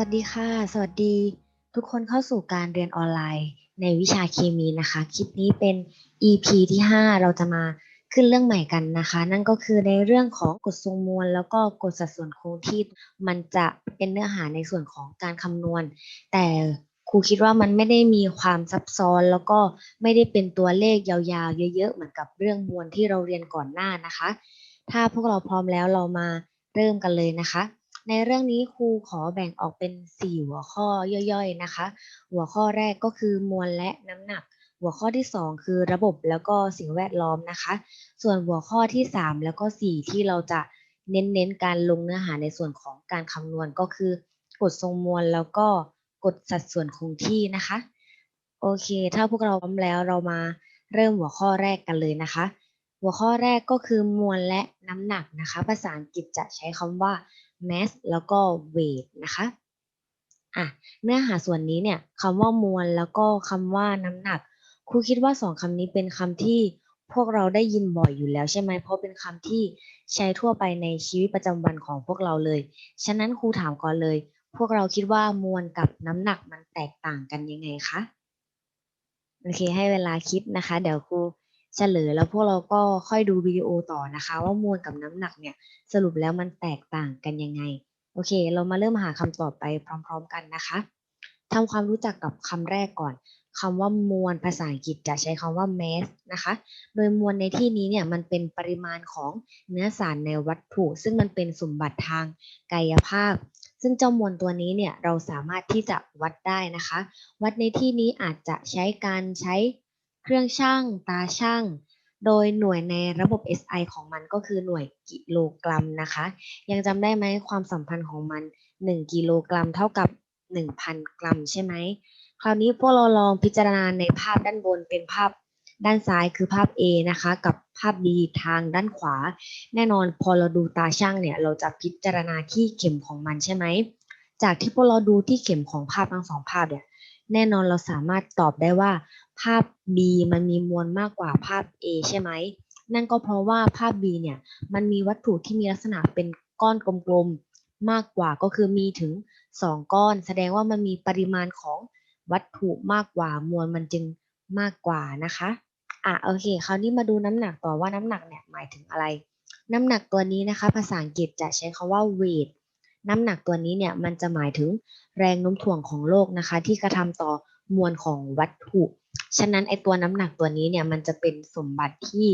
วัสดีค่ะ สวัสดี ทุกคนเข้าสู่การเรียนออนไลน์ ในวิชาเคมีนะคะ คลิปนี้เป็น EP ที่ 5 เราจะมาขึ้นเรื่องใหม่กันนะคะ นั่นก็คือในเรื่องของกฎทรงมวล แล้วก็กฎสัดส่วนคงที่มันจะเป็นเนื้อหาในส่วนของการคำนวณ แต่ครูคิดว่ามันไม่ได้มีความซับซ้อนแล้วก็ไม่ได้เป็นตัวเลขยาวๆ เยอะๆ เหมือนกับเรื่องมวลที่เราเรียนก่อนหน้านะคะ ถ้าพวกเราพร้อมแล้วเรามาเริ่มกันเลยนะคะ ในเรื่องนี้ครูขอแบ่งออกเป็น 4 หัวข้อย่อยๆนะคะ หัวข้อแรกก็คือมวลและน้ำหนัก หัวข้อที่ 2 คือระบบแล้วก็สิ่งแวดล้อมนะคะ ส่วนหัวข้อที่ 3 แล้วก็ 4 ที่เราจะเน้นๆการลงเนื้อหาในส่วนของการคำนวณก็คือกฎทรงมวลแล้วก็กฎสัดส่วนคงที่นะคะ โอเค ถ้าพวกเราพร้อมแล้วเรามาเริ่มหัวข้อแรกกันเลยนะคะ หัวข้อแรกก็คือมวลและน้ำหนักนะคะ ภาษาอังกฤษจะใช้คำว่า mass แล้วก็ weight นะคะอะเนื้อหาส่วนนี้เนี่ยคำว่ามวลแล้วก็คำว่าน้ำหนักครูคิดว่าสองคำนี้เป็นคำที่พวกเราได้ยินบ่อยอยู่แล้วใช่ไหมเพราะเป็นคำที่ใช้ทั่วไปในชีวิตประจำวันของพวกเราเลย ฉะนั้นครูถามก่อนเลย พวกเราคิดว่ามวลกับน้ำหนักมันแตกต่างกันยังไงคะโอเคให้เวลาคิดนะคะ เดี๋ยวครู เฉลยแล้วพวกเราก็ค่อยดูวิดีโอต่อนะคะ ว่ามวลกับน้ำหนักเนี่ยสรุปแล้วมันแตกต่างกันยังไง โอเค เรามาเริ่มหาคำตอบไปพร้อม ๆ กันนะคะทำความรู้จักกับคำแรกก่อนคำว่ามวลภาษาอังกฤษจะใช้คำว่า mass นะคะ โดยมวลในที่นี้เนี่ยมันเป็นปริมาณของเนื้อสารในวัตถุ ซึ่งมันเป็นสมบัติทางกายภาพ ซึ่งเจ้ามวลตัวนี้เนี่ยเราสามารถที่จะวัดได้นะคะ วัดในที่นี้อาจจะใช้การใช้ เครื่องชั่งตาชั่งโดยหน่วยในระบบ SI ของมันก็คือหน่วยกิโลกรัมนะคะ ยังจำได้ไหมความสัมพันธ์ของมัน 1 กิโลกรัมเท่ากับ 1,000 กรัมใช่ไหม คราวนี้พวกเราลองพิจารณาในภาพด้านบนเป็นภาพด้านซ้ายคือภาพ A นะคะ กับภาพ B ทางด้านขวา แน่นอนพอเราดูตาช่างเนี่ย เราจะพิจารณาที่เข็มของมันใช่ไหม จากที่พวกเราดูที่เข็มของภาพทั้งสองภาพเนี่ย แน่นอนเราสามารถตอบได้ว่า ภาพ B มันมีมวลมากกว่าภาพ A ใช่ไหม นั่นก็เพราะว่าภาพ B เนี่ยมันมีวัตถุที่มีลักษณะเป็นก้อนกลมๆมากกว่าก็คือมีถึง 2 ก้อน แสดงว่ามันมีปริมาณของวัตถุมากกว่ามวลมันจึงมากกว่านะคะอะโอเค คราวนี้มาดูน้ำหนักต่อว่าน้ำหนักเนี่ยหมายถึงอะไร น้ำหนักตัวนี้นะคะ ภาษาอังกฤษจะใช้คาว่า weight น้ำหนักตัวนี้เนี่ยมันจะหมายถึงแรงโน้มถ่วงของโลกนะคะ ที่กระทำต่อมวลของวัตถุ ฉะนั้นไอตัวน้ำหนักตัวนี้เนี่ยมันจะเป็นสมบัติที่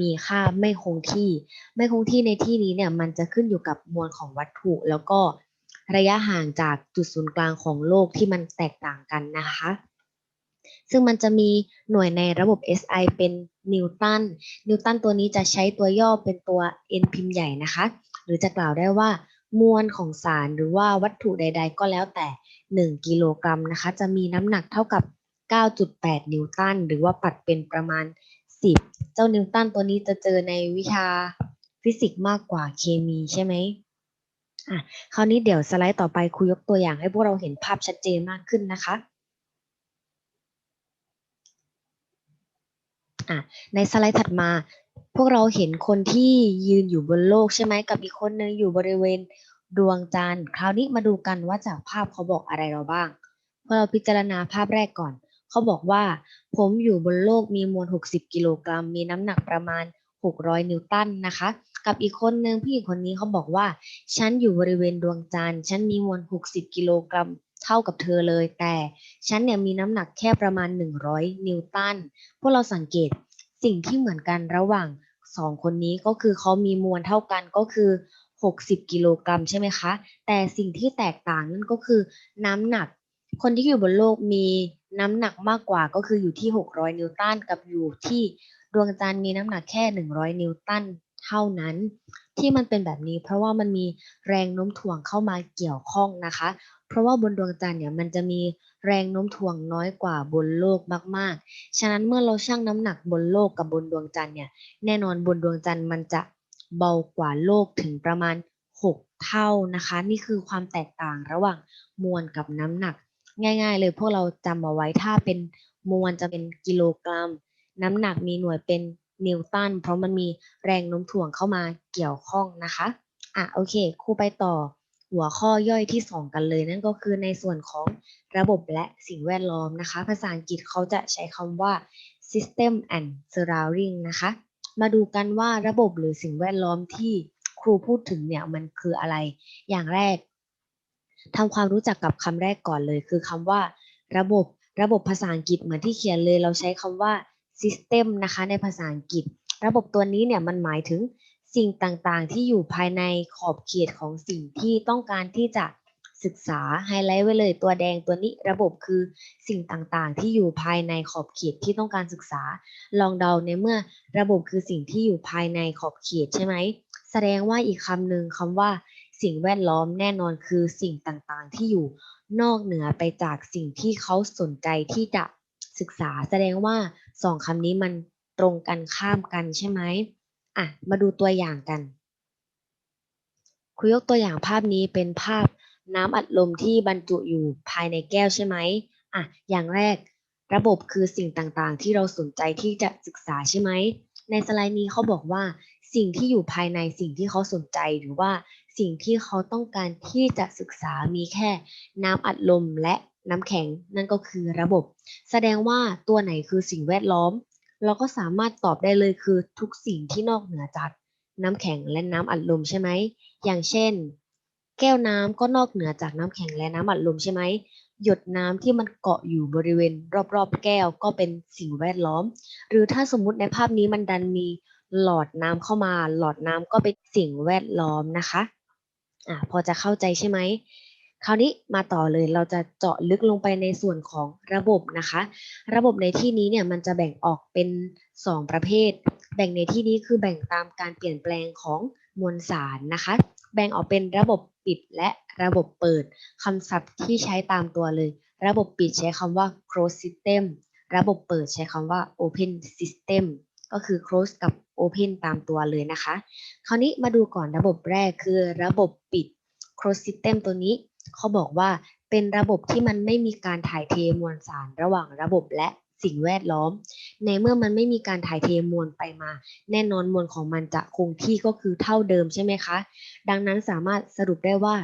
มีค่าไม่คงที่ ไม่คงที่ในที่นี้เนี่ยมันจะขึ้นอยู่กับมวลของวัตถุ แล้วก็ระยะห่างจากจุดศูนย์กลางของโลกที่มันแตกต่างกันนะคะ ซึ่งมันจะมีหน่วยในระบบ SI เป็นนิวตัน นิวตันตัวนี้จะใช้ตัวย่อเป็นตัว n พิมพ์ใหญ่นะคะ หรือจะกล่าวได้ว่ามวลของสารหรือว่าวัตถุใด ๆ ก็แล้วแต่ 1 กิโลกรัมนะคะ จะมีน้ำหนักเท่ากับ 9.8 นิวตัน หรือว่าปัดเป็นประมาณ 10 เจ้านิวตันตัวนี้จะเจอในวิชาฟิสิกส์มากกว่าเคมีใช่ไหมอะ คราวนี้เดี๋ยวสไลด์ต่อไปครูยกตัวอย่างให้พวกเราเห็นภาพชัดเจนมากขึ้นนะคะอะในสไลด์ถัดมา พวกเราเห็นคนที่ยืนอยู่บนโลกใช่ไหมกับอีกคนนึงอยู่บริเวณดวงจันทร์ คราวนี้มาดูกันว่าจากภาพเขาบอกอะไรเราบ้างพอเราพิจารณาภาพแรกก่อน เขาบอกว่า ผมอยู่บนโลกมีมวล 60 กิโลกรัม มีน้ำหนักประมาณ 600 นิวตันนะคะ กับอีกคนนึงพี่คนนี้เขาบอกว่า ฉันอยู่บริเวณดวงจันทร์ ฉันมีมวล 60 กิโลกรัมเท่ากับเธอเลย แต่ฉันเนี่ยมีน้ำหนักแค่ประมาณ 100 นิวตัน พวกเราสังเกตสิ่งที่เหมือนกันระหว่างสองคนนี้ก็คือเขามีมวลเท่ากันก็คือ 60 กิโลกรัมใช่ไหมคะ แต่สิ่งที่แตกต่างนั่นก็คือน้ำหนัก คนที่อยู่บนโลกมีน้ำหนักมากกว่าก็คืออยู่ที่ 600 นิวตันกับอยู่ที่ดวงจันทร์มีน้ำหนักแค่ 100 นิวตันเท่านั้น ที่มันเป็นแบบนี้เพราะว่ามันมีแรงโน้มถ่วงเข้ามาเกี่ยวข้องนะคะ เพราะว่าบนดวงจันทร์เนี่ยมันจะมีแรงโน้มถ่วงน้อยกว่าบนโลกมากๆ ฉะนั้นเมื่อเราชั่งน้ำหนักบนโลกกับบนดวงจันทร์เนี่ยแน่นอนบนดวงจันทร์มันจะเบากว่าโลกถึงประมาณ 6 เท่านะคะ นี่คือความแตกต่างระหว่างมวลกับน้ำหนัก ง่าย ๆ เลยพวกเราจำเอาไว้ถ้าเป็นมวลจะเป็นกิโลกรัม น้ำหนักมีหน่วยเป็นนิวตันเพราะมันมีแรงโน้มถ่วงเข้ามาเกี่ยวข้องนะคะอะโอเคครูไปต่อหัวข้อย่อยที่สองกันเลยนั่นก็คือในส่วนของระบบและสิ่งแวดล้อมนะคะ ภาษาอังกฤษเขาจะใช้คำว่า system and surrounding นะคะ มาดูกันว่าระบบหรือสิ่งแวดล้อมที่ครูพูดถึงเนี่ยมันคืออะไร อย่างแรก ทำความรู้จักกับคำแรกก่อนเลย คือคำว่า ระบบระบบภาษาอังกฤษเหมือนที่เขียนเลยเราใช้คำว่า system นะคะในภาษาอังกฤษ ระบบตัวนี้เนี่ยมันหมายถึงสิ่งต่างๆ ที่อยู่ภายในขอบเขตของสิ่งที่ต้องการที่จะศึกษาไฮไลท์ไว้เลยตัวแดงตัวนี้ระบบคือสิ่งต่างๆ ที่อยู่ภายในขอบเขตที่ต้องการศึกษา ลองเดาในเมื่อระบบคือสิ่งที่อยู่ภายในขอบเขตใช่ไหมแสดงว่าอีกคำหนึ่งคำว่า สิ่งแวดล้อมแน่นอนคือสิ่งต่างๆ ที่อยู่นอกเหนือไปจากสิ่งที่เขาสนใจที่จะศึกษา แสดงว่าสองคำนี้มันตรงกันข้ามกันใช่ไหมอะ มาดูตัวอย่างกันครูยกตัวอย่างภาพนี้เป็นภาพน้ำอัดลมที่บรรจุอยู่ภายในแก้วใช่ไหมอะ อย่างแรก ระบบคือสิ่งต่างๆ ที่เราสนใจที่จะศึกษาใช่ไหม ในสไลด์นี้เขาบอกว่าสิ่งที่อยู่ภายในสิ่งที่เขาสนใจหรือว่า สิ่งที่เขาต้องการที่จะศึกษามีแค่น้ำอัดลมและน้ำแข็งนั่นก็คือระบบ แสดงว่าตัวไหนคือสิ่งแวดล้อม เราก็สามารถตอบได้เลยคือทุกสิ่งที่นอกเหนือจากน้ำแข็งและน้ำอัดลมใช่ไหมอย่างเช่น แก้วน้ำก็นอกเหนือจากน้ำแข็งและน้ำอัดลมใช่ไหมหยดน้ำที่มันเกาะอยู่บริเวณ รอบๆ แก้วก็เป็นสิ่งแวดล้อม หรือถ้าสมมุติในภาพนี้มันดันมีหลอดน้ำเข้ามา หลอดน้ำก็เป็นสิ่งแวดล้อมนะคะ อ่าพอจะเข้าใจใช่ไหมคราวนี้มาต่อเลยเราจะเจาะลึกลงไปในส่วนของระบบนะคะ ระบบในที่นี้เนี่ยมันจะแบ่งออกเป็น 2 ประเภท แบ่งในที่นี้คือแบ่งตามการเปลี่ยนแปลงของมวลสารนะคะ แบ่งออกเป็นระบบปิดและระบบเปิดคำศัพท์ที่ใช้ตามตัวเลย ระบบปิดใช้คำว่า closed system ระบบเปิดใช้คำว่า open system ก็คือ close กับ open ตามตัวเลยนะคะ คราวนี้มาดูก่อนระบบแรกคือระบบปิด close system ตัวนี้เขาบอกว่าเป็นระบบที่มันไม่มีการถ่ายเทมวลสารระหว่างระบบและสิ่งแวดล้อม ในเมื่อมันไม่มีการถ่ายเทมวลไปมา แน่นอนมวลของมันจะคงที่ก็คือเท่าเดิมใช่ไหมคะ ดังนั้นสามารถสรุปได้ว่า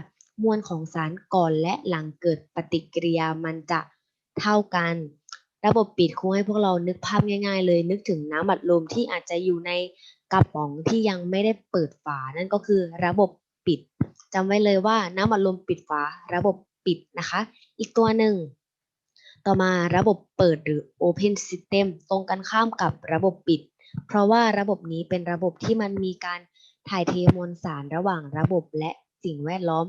มวลของสารก่อนและหลังเกิดปฏิกิริยามันจะเท่ากัน ระบบปิดคงให้พวกเรานึกภาพง่าย ๆ เลย นึกถึงน้ำอัดลมที่อาจจะอยู่ในกระป๋องที่ยังไม่ได้เปิดฝา นั่นก็คือระบบปิดจำไว้เลยว่าน้ำอัดลมปิดฝา ระบบปิดนะคะ อีกตัวหนึ่ง ต่อมาระบบเปิดหรือ Open System ตรงกันข้ามกับระบบปิด เพราะว่าระบบนี้เป็นระบบที่มันมีการถ่ายเทมวลสารระหว่างระบบและ สิ่งแวดล้อม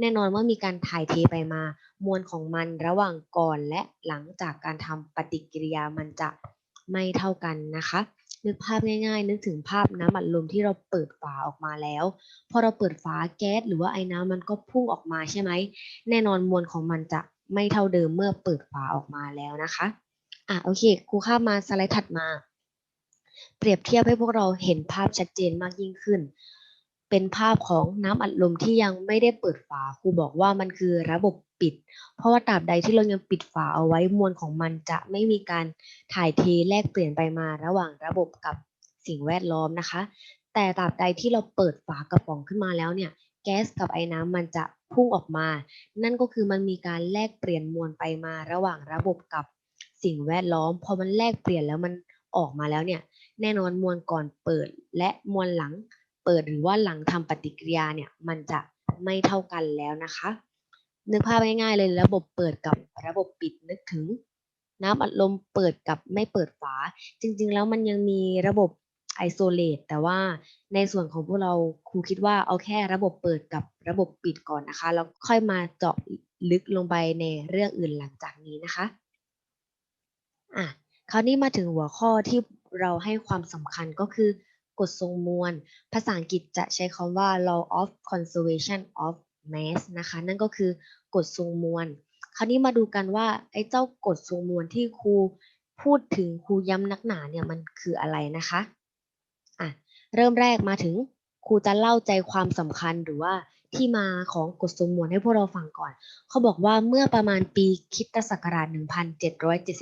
แน่นอนว่ามีการถ่ายเทไปมา มวลของมันระหว่างก่อนและหลังจากการทำปฏิกิริยามันจะไม่เท่ากันนะคะ นึกภาพง่ายๆ นึกถึงภาพน้ำอัดลมที่เราเปิดฝาออกมาแล้ว พอเราเปิดฝาแก๊สหรือว่าไอ้น้ำมันก็พุ่งออกมาใช่ไหม แน่นอนมวลของมันจะไม่เท่าเดิมเมื่อเปิดฝาออกมาแล้วนะคะอะโอเคครูข้ามมาสไลด์ถัดมา เปรียบเทียบให้พวกเราเห็นภาพชัดเจนมากยิ่งขึ้น เป็นภาพของน้ำอัดลมที่ยังไม่ได้เปิดฝาครูบอกว่ามันคือระบบปิด เพราะว่าตราบใดที่เรายังปิดฝาเอาไว้มวลของมันจะไม่มีการถ่ายเทแลกเปลี่ยนไปมาระหว่างระบบกับสิ่งแวดล้อมนะคะ แต่ตราบใดที่เราเปิดฝากระป๋องขึ้นมาแล้วเนี่ยแก๊สกับไอ้น้ำมันจะพุ่งออกมา นั่นก็คือมันมีการแลกเปลี่ยนมวลไปมาระหว่างระบบกับสิ่งแวดล้อม พอมันแลกเปลี่ยนแล้วมันออกมาแล้วเนี่ยแน่นอนมวลก่อนเปิดและมวลหลัง เปิดหรือว่าหลังทำปฏิกิริยาเนี่ยมันจะไม่เท่ากันแล้วนะคะ นึกภาพง่ายๆเลยระบบเปิดกับระบบปิดนึกถึง น้ำอัดลมเปิดกับไม่เปิดฝา จริงๆ แล้วมันยังมีระบบไอโซเลตแต่ว่าในส่วนของพวกเราครูคิดว่าเอาแค่ระบบเปิดกับระบบปิดก่อนนะคะ แล้วค่อยมาเจาะลึกลงไปในเรื่องอื่นหลังจากนี้นะคะอะคราวนี้มาถึงหัวข้อที่เราให้ความสำคัญก็คือ กฎทรงมวล ภาษาอังกฤษจะใช้คำว่า law of conservation of mass นะคะ นั่นก็คือกฎทรงมวล คราวนี้มาดูกันว่าไอ้เจ้ากฎทรงมวลที่ครูพูดถึงครูย้ำนักหนาเนี่ยมันคืออะไรนะคะอะเริ่มแรกมาถึงครูจะเล่าใจความสำคัญหรือว่าที่มาของกฎทรงมวลให้พวกเราฟังก่อน เขาบอกว่าเมื่อประมาณปีคิตศักราช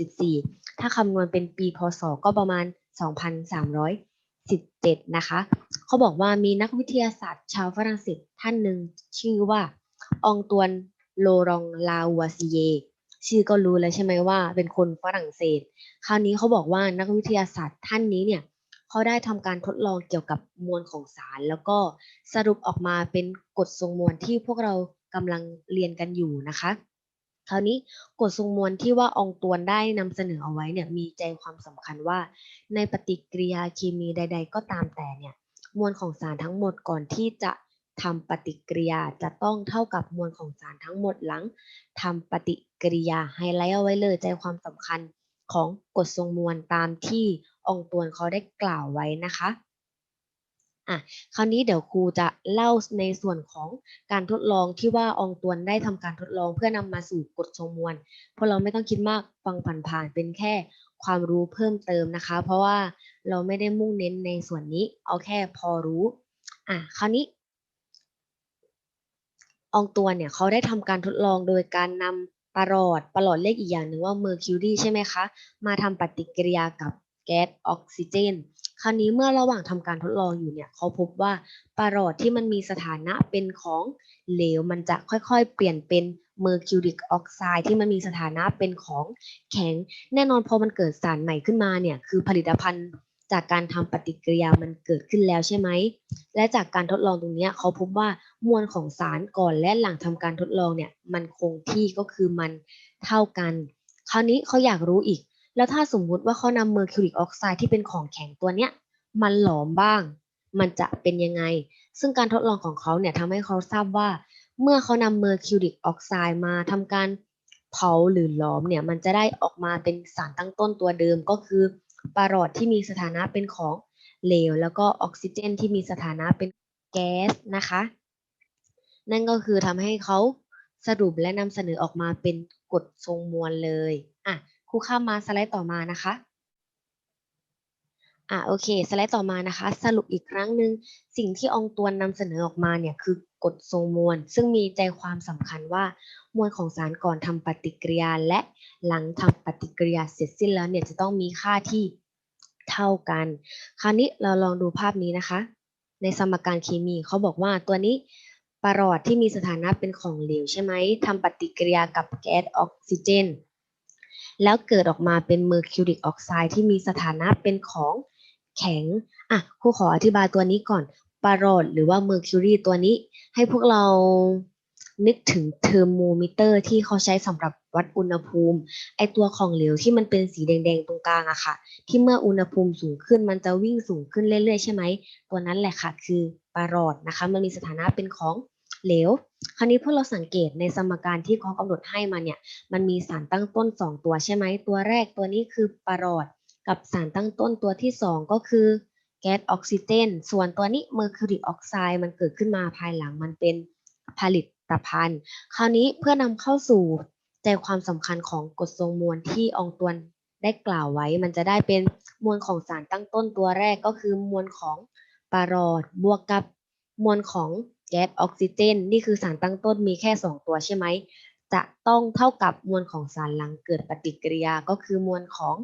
1774 ถ้าคำนวณเป็นปีพศ ก็ประมาณ 2,300 17 นะคะ เขาบอกว่ามีนักวิทยาศาสตร์ชาวฝรั่งเศสท่านหนึ่งชื่อว่า องตวนโลรองลาวัวซีเย ชื่อก็รู้แล้วใช่ไหมว่า เป็นคนฝรั่งเศส คราวนี้เขาบอกว่านักวิทยาศาสตร์ท่านนี้เนี่ยเขาได้ทำการทดลองเกี่ยวกับมวลของสาร แล้วก็สรุปออกมาเป็นกฎทรงมวลที่พวกเรากำลังเรียนกันอยู่นะคะ คราวนี้กฎทรงมวลที่ว่าองตวนได้นำเสนอเอาไว้เนี่ยมีใจความสำคัญว่า ในปฏิกิริยาเคมีใด ๆ ก็ตามแต่เนี่ยมวลของสารทั้งหมดก่อนที่จะทำปฏิกิริยาจะต้องเท่ากับมวลของสารทั้งหมดหลังทำปฏิกิริยาไฮไลท์เอาไว้เลยใจความสำคัญของกฎทรงมวลตามที่อองตวนเขาได้กล่าวไว้นะคะ อะคราวนี้เดี๋ยวครูจะเล่าในส่วนของการทดลองที่ว่าองตวนได้ทำการทดลองเพื่อนำมาสู่กฎทรงมวลพวกเราไม่ต้องคิดมากฟังผ่านๆเป็นแค่ความรู้เพิ่มเติมนะคะ เพราะว่าเราไม่ได้มุ่งเน้นในส่วนนี้ เอาแค่พอรู้อะคราวนี้องตวนเนี่ยเขาได้ทำการทดลองโดยการนำปรอดปรอดเรียกอีกอย่างหนึ่งว่าเมอร์คิวรีใช่ไหมคะ มาทำปฏิกิริยากับแก๊สออกซิเจน คราวนี้เมื่อระหว่างทำการทดลองอยู่เนี่ยเขาพบว่าปรอดที่มันมีสถานะเป็นของเหลว มันจะค่อยๆ เปลี่ยนเป็นเมอร์คิวริกออกไซด์ที่มันมีสถานะเป็นของแข็ง แน่นอนพอมันเกิดสารใหม่ขึ้นมาเนี่ยคือผลิตภัณฑ์จากการทำปฏิกิริยามันเกิดขึ้นแล้วใช่ไหม และจากการทดลองตรงนี้เขาพบว่ามวลของสารก่อนและหลังทำการทดลองเนี่ยมันคงที่ก็คือมันเท่ากัน คราวนี้เขาอยากรู้อีก แล้วถ้าสมมุติว่าเขานำเมอร์คิวริกออกไซด์ที่เป็นของแข็งตัวเนี้ยมันหลอมบ้าง มันจะเป็นยังไง ซึ่งการทดลองของเขาเนี่ยทำให้เขาทราบว่า เมื่อเขานำเมอร์คิวริกออกไซด์มาทำการเผาหรือหลอมเนี่ยมันจะได้ออกมาเป็นสารตั้งต้นตัวเดิมก็คือปารอดที่มีสถานะเป็นของเหลว แล้วก็ออกซิเจนที่มีสถานะเป็นแก๊สนะคะ นั่นก็คือทำให้เขาสรุปและนำเสนอออกมาเป็นกฎทรงมวลเลย ครูข้ามมาสไลด์ต่อมานะคะอะโอเคสไลด์ต่อมานะคะ สรุปอีกครั้งหนึ่งสิ่งที่อองตวนนำเสนอออกมาเนี่ยคือกฎทรงมวล ซึ่งมีใจความสำคัญว่ามวลของสารก่อนทำปฏิกิริยาและหลังทำปฏิกิริยาเสร็จสิ้นแล้วเนี่ยจะต้องมีค่าที่เท่ากัน คราวนี้เราลองดูภาพนี้นะคะ ในสมการเคมีเขาบอกว่าตัวนี้ปรอดที่มีสถานะเป็นของเหลวใช่ไหมทำปฏิกิริยากับแก๊สออกซิเจน แล้วเกิดออกมาเป็นเมอร์คิวริกออกไซด์ที่มีสถานะเป็นของแข็ง อะครูขออธิบายตัวนี้ก่อนปารอดหรือว่าเมอร์คิวรีตัวนี้ ให้พวกเรานึกถึงเทอร์โมมิเตอร์ที่เขาใช้สำหรับวัดอุณหภูมิ ไอตัวของเหลวที่มันเป็นสีแดงๆตรงกลางอะค่ะ ที่เมื่ออุณหภูมิสูงขึ้นมันจะวิ่งสูงขึ้นเรื่อยๆใช่ไหม ตัวนั้นแหละค่ะ คือปารอดนะคะ มันมีสถานะเป็นของ เหลว คราวนี้พวกเราสังเกตในสมการที่เขากำหนดให้มาเนี่ย มันมีสารตั้งต้น 2 ตัวใช่ไหม ตัวแรกตัวนี้คือปารอดกับสารตั้งต้นตัวที่ 2 ก็คือแก๊สออกซิเจน ส่วนตัวนี้เมอร์คิวริกออกไซด์มันเกิดขึ้นมาภายหลังมันเป็นผลิตภัณฑ์ คราวนี้เพื่อนำเข้าสู่ใจความสำคัญของกฎทรงมวลที่อองตวนได้กล่าวไว้ มันจะได้เป็นมวลของสารตั้งต้นตัวแรกก็คือมวลของปารอดบวกกับ มวลของแก๊สออกซิเจน นี่คือสารตั้งต้นมีแค่ 2 ตัวใช่ไหม จะต้องเท่ากับมวลของสารหลังเกิดปฏิกิริยาก็คือมวลของ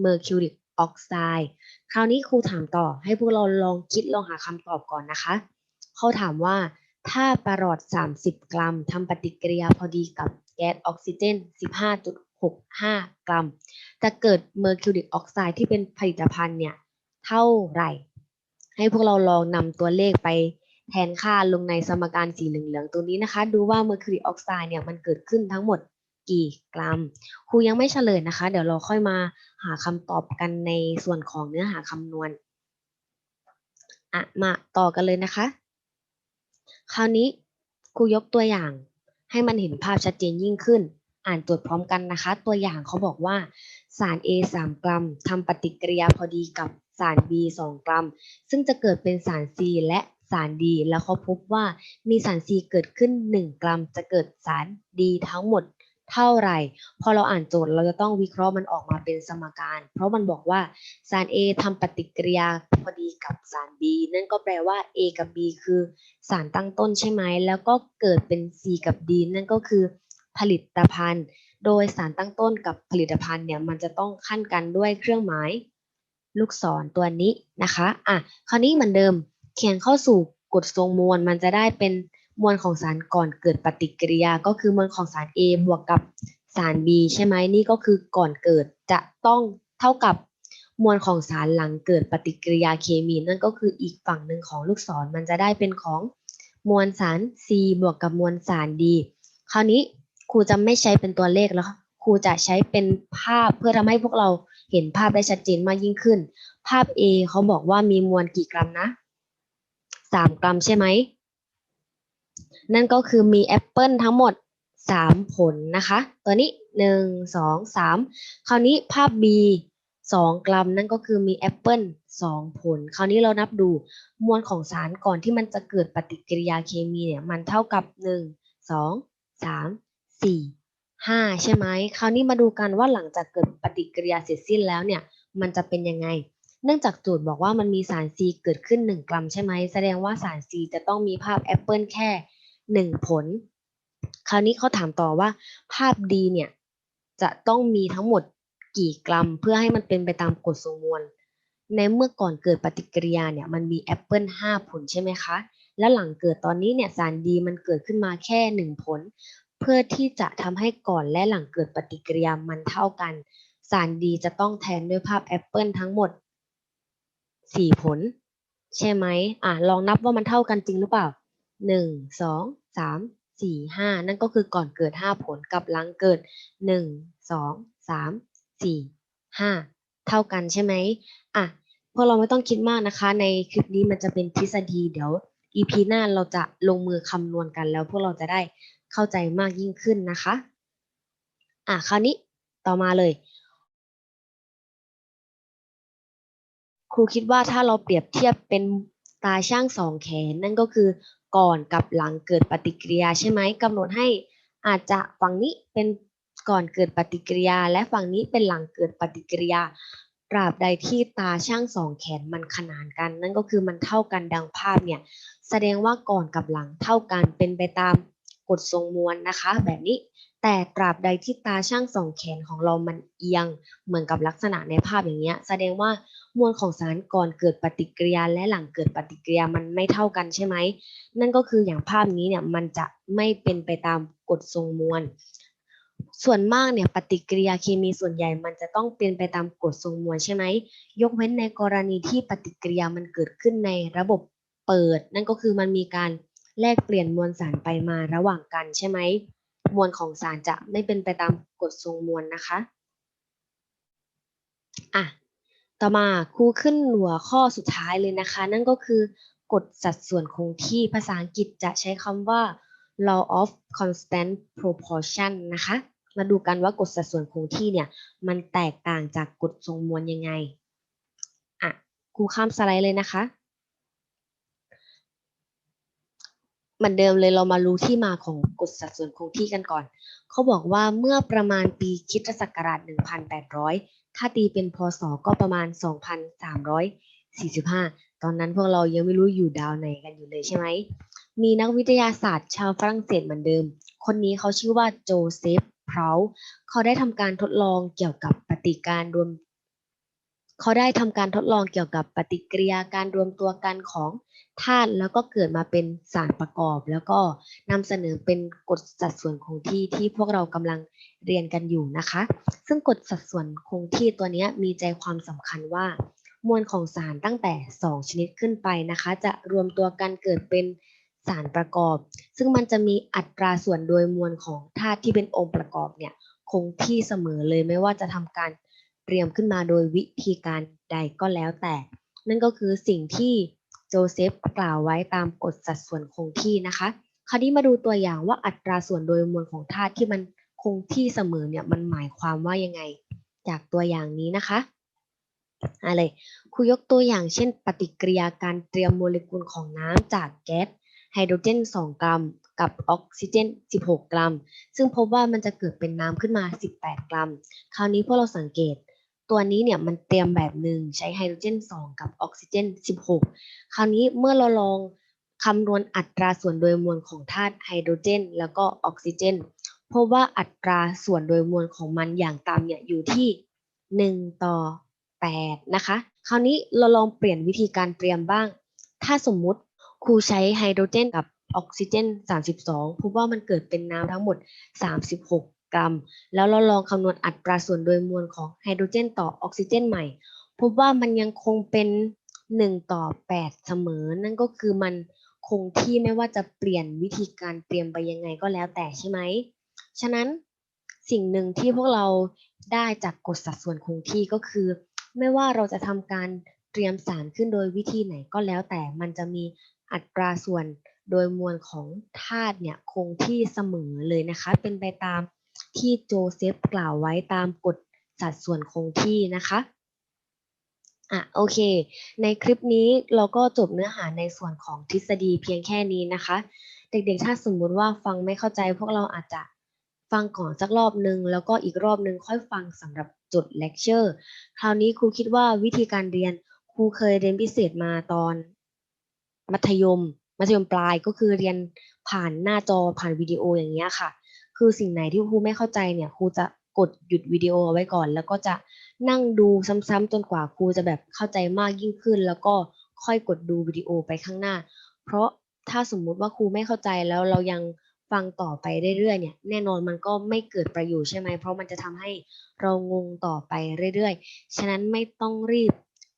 เมอร์คิวริกออกไซด์คราวนี้ครูถามต่อให้พวกเราลองคิดลองหาคำตอบก่อนนะคะ เขาถามว่าถ้าปรอด 30 กรัมทำปฏิกิริยาพอดีกับแก๊สออกซิเจน 15.65 กรัม จะเกิดเมอร์คิวริกออกไซด์ที่เป็นผลิตภัณฑ์เนี่ย เท่าไหร่ ให้พวกเราลองนำตัวเลขไป แทนค่าลงในสมการสีเหลืองๆตัวนี้นะคะ ดูว่าเมอร์คิวริกออกไซด์เนี่ยมันเกิดขึ้นทั้งหมดกี่กรัม ครูยังไม่เฉลยนะคะ เดี๋ยวเราค่อยมาหาคำตอบกันในส่วนของเนื้อหาคำนวณอะมาต่อกันเลยนะคะ คราวนี้ครูยกตัวอย่าง ให้มันเห็นภาพชัดเจนยิ่งขึ้น อ่านตรวจพร้อมกันนะคะ ตัวอย่างเขาบอกว่าสาร A 3 กรัมทำปฏิกิริยาพอดีกับสาร B 2 กรัม ซึ่งจะเกิดเป็นสาร C และ สาร D แล้วเขาพบว่ามีสาร C เกิดขึ้น 1 กรัมจะเกิดสาร D ทั้งหมดเท่าไหร่ พอเราอ่านโจทย์เราจะต้องวิเคราะห์มันออกมาเป็นสมการ เพราะมันบอกว่าสาร A ทำปฏิกิริยาพอดีกับสาร B นั่นก็แปลว่า A กับ B คือสารตั้งต้นใช่ไหม แล้วก็เกิดเป็น C กับ D นั่นก็คือผลิตภัณฑ์ โดยสารตั้งต้นกับผลิตภัณฑ์เนี่ยมันจะต้องขั้นกันด้วยเครื่องหมาย ลูกศรตัวนี้นะคะ อะ คราวนี้เหมือนเดิม เขียนเข้าสู่กฎทรงมวลมันจะได้เป็นมวลของสารก่อนเกิดปฏิกิริยา ก็คือมวลของสาร A บวกกับสาร B ใช่ไหมนี่ก็คือก่อนเกิดจะต้องเท่ากับมวลของสารหลังเกิดปฏิกิริยาเคมี นั่นก็คืออีกฝั่งหนึ่งของลูกศรมันจะได้เป็นของมวลสาร C บวกกับมวลสาร D คราวนี้ครูจะไม่ใช้เป็นตัวเลขแล้วครูจะใช้เป็นภาพเพื่อทำให้พวกเราเห็นภาพได้ชัดเจนมากยิ่งขึ้น ภาพ A เขาบอกว่ามีมวลกี่กรัมนะ สามกรัมใช่ไหม นั่นก็คือมีแอปเปิลทั้งหมดสามผลนะคะ ตัวนี้หนึ่งสองสามคราวนี้ภาพ B สองกรัมนั่นก็คือมีแอปเปิลสองผล คราวนี้เรานับดูมวลของสารก่อนที่มันจะเกิดปฏิกิริยาเคมีเนี่ยมันเท่ากับหนึ่งสองสามสี่ห้าใช่ไหม คราวนี้มาดูกันว่าหลังจากเกิดปฏิกิริยาเสร็จสิ้นแล้วเนี่ย มันจะเป็นยังไง เนื่องจากโจทย์บอกว่ามันมีสาร C เกิดขึ้น 1 กรัมใช่ไหม แสดงว่าสาร C จะต้องมีภาพแอปเปิลแค่ 1 ผล คราวนี้เขาถามต่อว่าภาพ D เนี่ยจะต้องมีทั้งหมดกี่กรัม เพื่อให้มันเป็นไปตามกฎทรงมวล ในเมื่อก่อนเกิดปฏิกิริยาเนี่ยมันมีแอปเปิล5ผลใช่ไหมคะ แล้วหลังเกิดตอนนี้เนี่ยสาร D มันเกิดขึ้นมาแค่ 1 ผล เพื่อที่จะทำให้ก่อนและหลังเกิดปฏิกิริยามันเท่ากัน สาร D จะต้องแทนด้วยภาพแอปเปิลทั้งหมด สี่ผล ใช่ไหมอะลองนับว่ามันเท่ากันจริงหรือเปล่าหนึ่งสองสามสี่ห้านั่นก็คือก่อนเกิดห้าผลกับหลังเกิดหนึ่งสองสามสี่ห้าเท่ากันใช่ไหมอะพวกเราไม่ต้องคิดมากนะคะ ในคลิปนี้มันจะเป็นทฤษฎีเดี๋ยว EP หน้าเราจะลงมือคำนวณกันแล้วพวกเราจะได้เข้าใจมากยิ่งขึ้นนะคะ อะคราวนี้ต่อมาเลย ครูคิดว่าถ้าเราเปรียบเทียบเป็นตาช่างสองแขน นั่นก็คือก่อนกับหลังเกิดปฏิกิริยาใช่ไหมกำหนดให้อาจจะฝั่งนี้เป็นก่อนเกิดปฏิกิริยา และฝั่งนี้เป็นหลังเกิดปฏิกิริยาตราบใดที่ตาช่างสองแขนมันขนานกัน นั่นก็คือมันเท่ากันดังภาพเนี่ยแสดงว่าก่อนกับหลังเท่ากันเป็นไปตามกฎทรงมวลนะคะ แบบนี้ แต่ตราบใดที่ตาช่างสองแขนของเรามันเอียง เหมือนกับลักษณะในภาพอย่างเงี้ย แสดงว่ามวลของสารก่อนเกิดปฏิกิริยาและหลังเกิดปฏิกิริยามันไม่เท่ากันใช่ไหม นั่นก็คืออย่างภาพนี้เนี่ยมันจะไม่เป็นไปตามกฎทรงมวล ส่วนมากเนี่ยปฏิกิริยาเคมีส่วนใหญ่มันจะต้องเป็นไปตามกฎทรงมวลใช่ไหม ยกเว้นในกรณีที่ปฏิกิริยามันเกิดขึ้นในระบบเปิด นั่นก็คือมันมีการแลกเปลี่ยนมวลสารไปมาระหว่างกันใช่ไหม มวลของสารจะไม่เป็นไปตามกฎทรงมวลนะคะอะต่อมาครูขึ้นหัวข้อสุดท้ายเลยนะคะ นั่นก็คือกฎสัดส่วนคงที่ภาษาอังกฤษจะใช้คำว่า law of constant proportion นะคะ มาดูกันว่ากฎสัดส่วนคงที่เนี่ยมันแตกต่างจากกฎทรงมวลยังไงอะครูข้ามสไลด์เลยนะคะ เหมือนเดิมเลยเรามารู้ที่มาของกฎสัดส่วนคงที่กันก่อน เขาบอกว่าเมื่อประมาณปีคิดศักราช 1,800 ถ้าตีเป็นพศก็ประมาณ 2,345 ตอนนั้นพวกเรายังไม่รู้อยู่ดาวไหนกันอยู่เลยใช่ไหม มีนักวิทยาศาสตร์ชาวฝรั่งเศสเหมือนเดิม คนนี้เขาชื่อว่าโจเซฟเพราเขาได้ทำการทดลองเกี่ยวกับปฏิการรวม เขาได้ทำการทดลองเกี่ยวกับปฏิกิริยาการรวมตัวกันของธาตุแล้วก็เกิดมาเป็นสารประกอบ แล้วก็นำเสนอเป็นกฎสัดส่วนคงที่ที่พวกเรากำลังเรียนกันอยู่นะคะ ซึ่งกฎสัดส่วนคงที่ตัวนี้มีใจความสำคัญว่า มวลของสารตั้งแต่ 2 ชนิดขึ้นไปนะคะ จะรวมตัวกันเกิดเป็นสารประกอบ ซึ่งมันจะมีอัตราส่วนโดยมวลของธาตุที่เป็นองค์ประกอบเนี่ยคงที่เสมอเลยไม่ว่าจะทำการ เตรียมขึ้นมาโดยวิธีการใดก็แล้วแต่ นั่นก็คือสิ่งที่โจเซฟกล่าวไว้ตามกฎสัดส่วนคงที่นะคะ คราวนี้มาดูตัวอย่างว่าอัตราส่วนโดยมวลของธาตุที่มันคงที่เสมอเนี่ยมันหมายความว่ายังไง จากตัวอย่างนี้นะคะอะไรครูยกตัวอย่างเช่น ปฏิกิริยาการเตรียมโมเลกุลของน้ำจากแก๊สไฮโดรเจน 2 กรัม กับออกซิเจน 16 กรัม ซึ่งพบว่ามันจะเกิดเป็นน้ำขึ้นมา 18 กรัม คราวนี้พวกเราสังเกต ตัวนี้เนี่ยมันเตรียมแบบหนึ่งใช้ไฮโดรเจน 2 กับออกซิเจน 16 คราวนี้เมื่อเราลองคำนวณอัตราส่วนโดยมวลของธาตุไฮโดรเจน แล้วก็ออกซิเจนพบว่าอัตราส่วนโดยมวลของมันอย่างต่ำเนี่ยอยู่ที่ 1 ต่อ 8 นะคะ คราวนี้เราลองเปลี่ยนวิธีการเตรียมบ้าง ถ้าสมมุติครูใช้ไฮโดรเจนกับออกซิเจน 32 พบว่ามันเกิดเป็นน้ำทั้งหมด 36 กรัม แล้วเราลองคำนวณอัตราส่วนโดยมวลของไฮโดรเจนต่อออกซิเจนใหม่ พบว่ามันยังคงเป็น 1 ต่อ 8 เสมอ นั่นก็คือมันคงที่ไม่ว่าจะเปลี่ยนวิธีการเตรียมไปยังไงก็แล้วแต่ใช่ไหม ฉะนั้นสิ่งหนึ่งที่พวกเราได้จากกฎสัดส่วนคงที่ก็คือ ไม่ว่าเราจะทำการเตรียมสารขึ้นโดยวิธีไหนก็แล้วแต่มันจะมีอัตราส่วนโดยมวลของธาตุเนี่ยคงที่เสมอเลยนะคะ เป็นไปตาม ที่โจเซฟกล่าวไว้ตามกฎสัดส่วนคงที่นะคะอะโอเค ในคลิปนี้เราก็จบเนื้อหาในส่วนของทฤษฎีเพียงแค่นี้นะคะ เด็กๆ ถ้าสมมุติว่าฟังไม่เข้าใจ พวกเราอาจจะฟังก่อนสักรอบนึง แล้วก็อีกรอบนึงค่อยฟังสำหรับจดเลคเชอร์คราวนี้ครูคิดว่าวิธีการเรียนครูเคยเรียนพิเศษมาตอนมัธยม มัธยมปลายก็คือเรียนผ่านหน้าจอผ่านวิดีโออย่างเงี้ยค่ะ คือสิ่งไหนที่ครูไม่เข้าใจเนี่ยครูจะกดหยุดวิดีโอเอาไว้ก่อน แล้วก็จะนั่งดูซ้ำๆจนกว่าครูจะแบบเข้าใจมากยิ่งขึ้น แล้วก็ค่อยกดดูวิดีโอไปข้างหน้า เพราะถ้าสมมุติว่าครูไม่เข้าใจแล้วเรายังฟังต่อไปเรื่อยๆเนี่ยแน่นอนมันก็ไม่เกิดประโยชน์ใช่ไหมเพราะมันจะทำให้เรางงต่อไปเรื่อยๆ ฉะนั้นไม่ต้องรีบ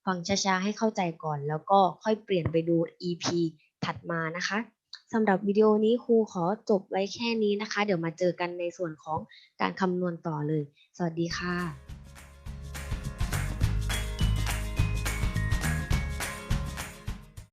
ฟังช้าๆให้เข้าใจก่อน แล้วก็ค่อยเปลี่ยนไปดู EP ถัดมานะคะ สำหรับวิดีโอนี้ครูขอจบไว้แค่นี้นะคะ เดี๋ยวมาเจอกันในส่วนของการคำนวณต่อเลย สวัสดีค่ะ